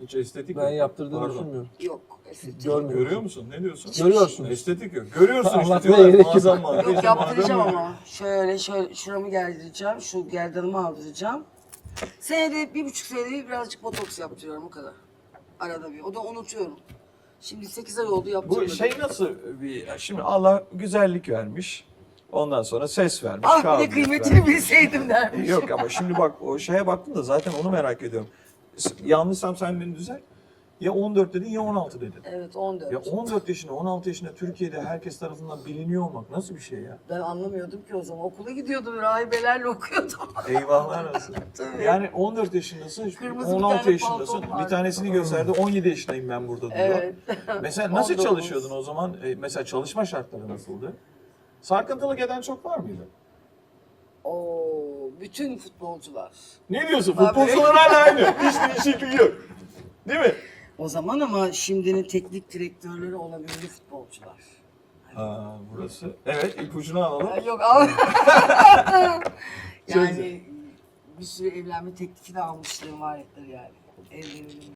Hiç estetik Ben yok. yaptırdığını Pardon. düşünmüyorum. Yok. estetik. Görmüyorum. Görüyor musun? Ne diyorsun? Görüyorsun. Estetik yok. Görüyorsun işte Anlatmaya diyorlar. gerek yok. Muazzam madde. Yok yaptıracağım ama. Şöyle şöyle şuramı gerdireceğim. Şu gerdanımı aldıracağım. Senede bir buçuk senede bir birazcık botoks yaptırıyorum o kadar. Arada bir. O da unutuyorum. Şimdi 8 ay oldu yaptırmadım. Bu şey nasıl bir... Şimdi Allah güzellik vermiş. Ondan sonra ses vermiş. Ah bir de kabiliyet kıymetini vermiş. bilseydim dermiş. Yok ama şimdi bak o şeye baktım da zaten onu merak ediyorum. Yanlışsam sen beni düzelt. Ya 14 dedin ya 16 dedin. Evet 14. Ya 14 yaşında 16 yaşında Türkiye'de herkes tarafından biliniyor olmak nasıl bir şey ya? Ben anlamıyordum ki o zaman. Okula gidiyordum, rahibelerle okuyordum. Eyvahlar olsun. Tabii. Yani 14 yaşındasın, Kırmızı bir 16 tane yaşındasın. var. Bir tanesini gösterdi 17 yaşındayım ben burada diyor. Evet. Mesela nasıl 19. çalışıyordun o zaman? E, mesela çalışma şartları nasıldı? Sarkıntılık eden çok var mıydı? Bütün futbolcular. Ne diyorsun? Tabii. Futbolcular hala aynı. Hiç değişiklik yok. Değil mi? O zaman ama şimdinin teknik direktörleri olabildi futbolcular. Ha, burası. Evet, ipucunu alalım. Ay, Yok güzel. yani bir sürü evlenme teklifi de almışlığım var yani. Evlenelim